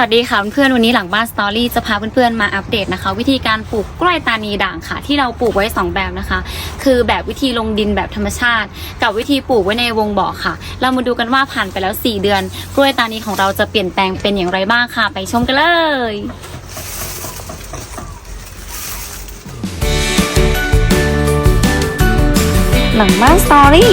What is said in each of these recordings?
วัสดีค่ะเพื่อนๆวันนี้หลังบ้านสตอรี่จะพาเพื่อนๆมาอัปเดตนะคะ วิธีการปลูกกล้วยตานีด่างค่ะ ที่เราปลูกไว้ 2 แบบนะคะ คือแบบวิธีลงดินแบบธรรมชาติ กับวิธีปลูกไว้ในวงบ่อค่ะ เรามาดูกันว่าผ่านไปแล้ว 4 เดือน กล้วยตานีของเราจะเปลี่ยนแปลงเป็นอย่างไรบ้างค่ะ ไปชมกันเลยหลังบ้านสตอรี่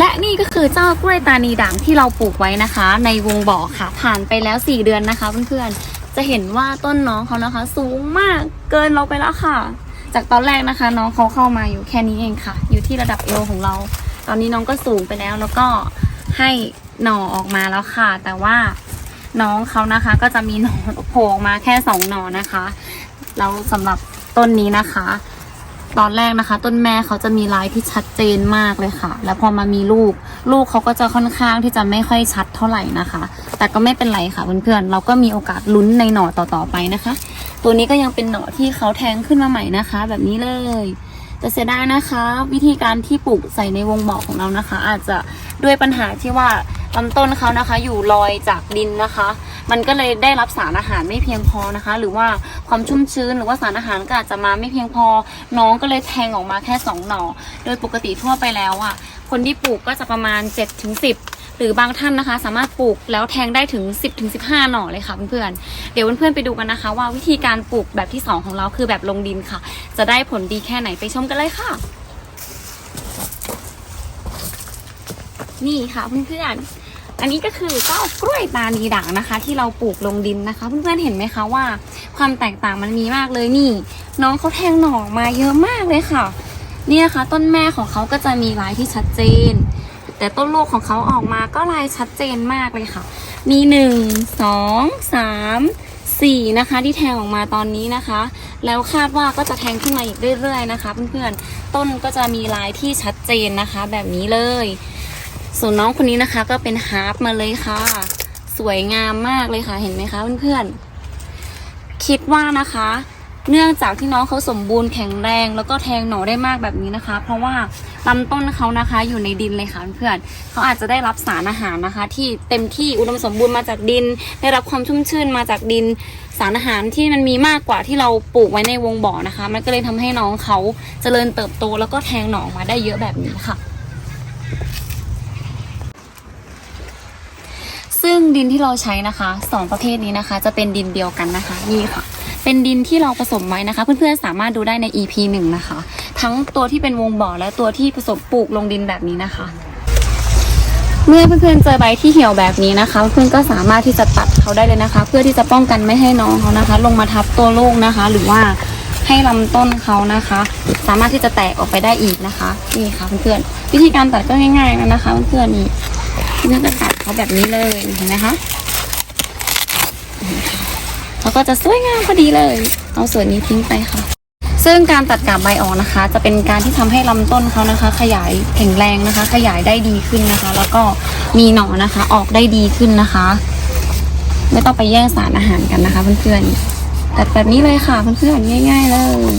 และนี่ก็คือเจ้ากล้วยตานีด่างที่เราปลูกไว้นะคะ ในวงบ่อค่ะ ผ่านไปแล้ว 4 เดือนนะคะเพื่อนๆจะเห็นว่าต้นน้องเขานะคะ สูงมากเกินเราไปแล้วค่ะ จากตอนแรกนะคะ น้องเขาเข้ามาอยู่แค่นี้เองค่ะ อยู่ที่ระดับเอวของเรา ตอนนี้น้องก็สูงไปแล้วแล้วก็ให้หน่อออกมาแล้วค่ะ แต่ว่าน้องเขานะคะ ก็จะมีหน่อโผล่ออกมาแค่สองหน่อนะคะแล้วสำหรับต้นนี้นะคะ ตอนแรกนะคะ ต้นแม่เขาจะมีลายที่ชัดเจนมากเลยค่ะ แล้วพอมามีลูก ลูกเขาก็จะค่อนข้างที่จะไม่ค่อยชัดเท่าไหร่นะคะ แต่ก็ไม่เป็นไรค่ะเพื่อนๆเราก็มีโอกาสลุ้นในหน่อต่อๆไปนะคะ ตัวนี้ก็ยังเป็นหน่อที่เขาแทงขึ้นมาใหม่นะคะ แบบนี้เลยแต่เสียดายนะคะ วิธีการที่ปลูกใส่ในวงบ่อของเรานะคะ อาจจะด้วยปัญหาที่ว่า ลำต้นเขานะคะ อยู่ลอยจากดินนะคะ มันก็เลยได้รับสารอาหารไม่เพียงพอนะคะ หรือว่าความชุ่มชื้นหรือว่าสารอาหารก็อาจจะมาไม่เพียงพอ น้องก็เลยแทงออกมาแค่2หน่อ โดยปกติทั่วไปแล้วอะ คนที่ปลูกก็จะประมาณ7ถึง10หรือบางท่านนะคะ สามารถปลูกแล้วแทงได้ถึง 10ถึง15 หน่อเลยค่ะเพื่อนๆ เดี๋ยวเพื่อนๆไปดูกันนะคะ ว่าวิธีการปลูกแบบที่ 2 ของเราคือแบบลงดินค่ะ จะได้ผลดีแค่ไหนไปชมกันเลยค่ะ นี่ค่ะเพื่อนๆ อันนี้ก็คือเจ้ากล้วยตานีด่างนะคะ ที่เราปลูกลงดินนะคะ เพื่อนๆเห็นไหมคะว่า ความแตกต่างมันมีมากเลยนี่ น้องเขาแทงหน่อมาเยอะมากเลยค่ะ เนี่ยค่ะต้นแม่ของเขาก็จะมีลายที่ชัดเจน แต่ต้นลูกของเขาออกมาก็ลายชัดเจนมากเลยค่ะ มีหนึ่งสองสามสี่นะคะที่แทงออกมาตอนนี้นะคะ แล้วคาดว่าก็จะแทงขึ้นมาอีกเรื่อยๆนะคะ เพื่อนๆต้นก็จะมีลายที่ชัดเจนนะคะ แบบนี้เลย ส่วนน้องคนนี้นะคะ ก็เป็นฮาร์ปมาเลยค่ะ สวยงามมากเลยค่ะ เห็นไหมคะเพื่อนๆ คิดว่านะคะ เนื่องจากที่น้องเขาสมบูรณ์แข็งแรง แล้วก็แทงหน่อได้มากแบบนี้นะคะ เพราะว่าลำต้นเขานะคะ อยู่ในดินเลยค่ะเพื่อนเขาอาจจะได้รับสารอาหารนะคะ ที่เต็มที่อุดมสมบูรณ์มาจากดิน ได้รับความชุ่มชื่นมาจากดินสารอาหารที่มันมีมากกว่าที่เราปลูกไว้ในวงบ่อนะคะ มันก็เลยทำให้น้องเขาเจริญเติบโต แล้วก็แทงหน่อมาได้เยอะแบบนี้ค่ะ ซึ่งดินที่เราใช้นะคะสองประเภทนี้นะคะ จะเป็นดินเดียวกันนะคะนี่ค่ะ เป็นดินที่เราผสมไว้นะคะ เพื่อนๆสามารถดูได้ใน EP หนึ่งนะคะ ทั้งตัวที่เป็นวงบ่อและตัวที่ผสมปลูกลงดินแบบนี้นะคะ เมื่อเพื่อนๆเจอใบที่เหี่ยวแบบนี้นะคะ เพื่อนๆก็สามารถที่จะตัดเขาได้เลยนะคะ เพื่อที่จะป้องกันไม่ให้น้องเขานะคะ ลงมาทับตัวลูกนะคะ หรือว่าให้ลำต้นเขานะคะ สามารถที่จะแตกออกไปได้อีกนะคะนี่ค่ะเพื่อนๆวิธีการตัดก็ง่ายๆนะคะเพื่อนๆนี่ นจะตัดเขาแบบนี้เลยเห็นไหมคะแล้วก็จะสวยงามพอดีเลย เอาส่วนนี้ทิ้งไปค่ะ ซึ่งการตัดกาบใบออกนะคะ จะเป็นการที่ทำให้ลำต้นเขานะคะ ขยายแข็งแรงนะคะ ขยายได้ดีขึ้นนะคะ แล้วก็มีหน่อนะคะ ออกได้ดีขึ้นนะคะ ไม่ต้องไปแย่งสารอาหารกันนะคะเพื่อนๆตัดแบบนี้เลยค่ะเพื่อนๆง่าย ๆ เลย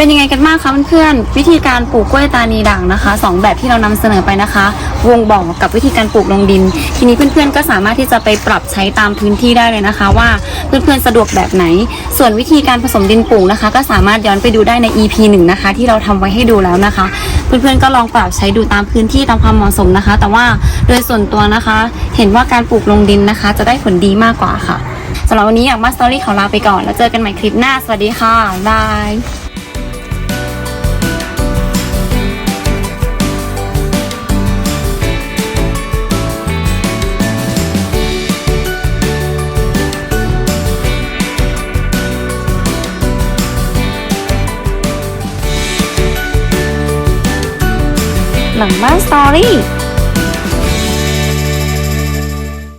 เป็นยังไงกันบ้างคะเพื่อนๆวิธีการปลูกกล้วยตานีด่างนะคะสองแบบที่เรานำเสนอไปนะคะ วงบ่อกับวิธีการปลูกลงดิน ทีนี้เพื่อนๆก็สามารถที่จะไปปรับใช้ตามพื้นที่ได้เลยนะคะ ว่าเพื่อนๆสะดวกแบบไหน ส่วนวิธีการผสมดินปลูกนะคะ ก็สามารถย้อนไปดูได้ใน EP หนึ่งนะคะ ที่เราทำไว้ให้ดูแล้วนะคะ เพื่อนๆก็ลองปรับใช้ดูตามพื้นที่ตามความเหมาะสมนะคะ แต่ว่าโดยส่วนตัวนะคะ เห็นว่าการปลูกลงดินนะคะ จะได้ผลดีมากกว่าค่ะสำหรับวันนี้อยากมาสตอรี่ขอลาไปก่อน แล้วเจอกันใหม่คลิปหน้า สวัสดีค่ะบาย หลังบ้านสตอรี่